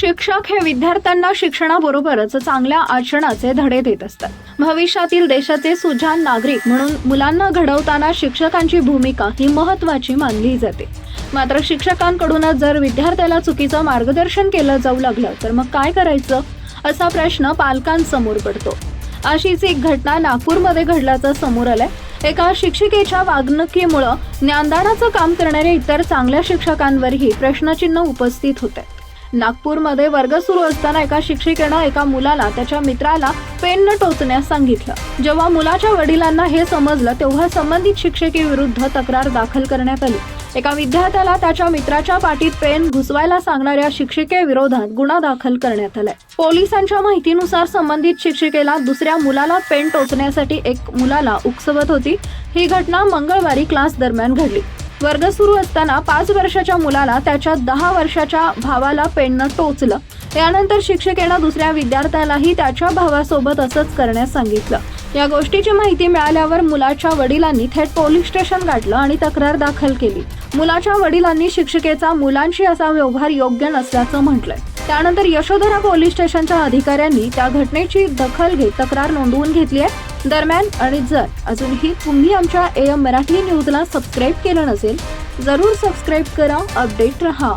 शिक्षक हे विद्यार्थ्यांना शिक्षणाबरोबरच चांगल्या आचरणाचे धडे देत असतात. भविष्यातील देशाचे सुजान नागरिक म्हणून मुलांना घडवताना शिक्षकांची भूमिका ही महत्वाची मानली जाते. मात्र शिक्षकांकडूनच जर विद्यार्थ्याला चुकीचं मार्गदर्शन केलं जाऊ लागलं तर मग काय करायचं? असा प्रश्न पालकांसमोर पडतो. अशीच एक घटना नागपूरमध्ये घडल्याचं समोर आलंय. एका शिक्षिकेच्या वागणुकीमुळं ज्ञानदानाचं काम करणाऱ्या इतर चांगल्या शिक्षकांवरही प्रश्नचिन्ह उपस्थित होते नागपूरमध्ये वर्ग सुरू असताना एका शिक्षिकेनं एका मुलाला त्याच्या मित्राला पेन न टोचण्यास सांगितलं. जेव्हा मुलाच्या वडिलांना हे समजलं तेव्हा संबंधित शिक्षिकेविरुद्ध तक्रार दाखल करण्यात आली. एका विद्यार्थ्याला त्याच्या मित्राच्या पाठीत पेन घुसवायला सांगणाऱ्या शिक्षिकेविरोधात गुन्हा दाखल करण्यात आलाय. पोलिसांच्या माहितीनुसार संबंधित शिक्षिकेला दुसऱ्या मुलाला पेन टोचण्यासाठी एक मुलाला उकसवत होती. ही घटना मंगळवारी क्लास दरम्यान घडली. वर्ग सुरू असताना पाच वर्षाच्या मुलाला त्याच्या दहा वर्षाच्या भावाला पेननं टोचलं. यानंतर शिक्षकेनं दुसऱ्या विद्यार्थ्यालाही त्याच्या भावासोबत असंच करण्यास सांगितलं. या गोष्टीची माहिती मिळाल्यावर मुलाच्या वडिलांनी थेट पोलीस स्टेशन गाठलं आणि तक्रार दाखल केली. मुलाच्या वडिलांनी शिक्षिकेचा मुलांशी असा व्यवहार योग्य नसल्याचं म्हटलंय. त्यानंतर यशोधरा पोलीस स्टेशनच्या अधिकाऱ्यांनी त्या घटनेची दखल घेत तक्रार नोंदवून घेतली आहे. दरम्यान आणि जर अजूनही तुम्ही आमच्या ए एम मराठी न्यूजला सबस्क्राईब केलं नसेल जरूर सबस्क्राईब करा अपडेट रहा.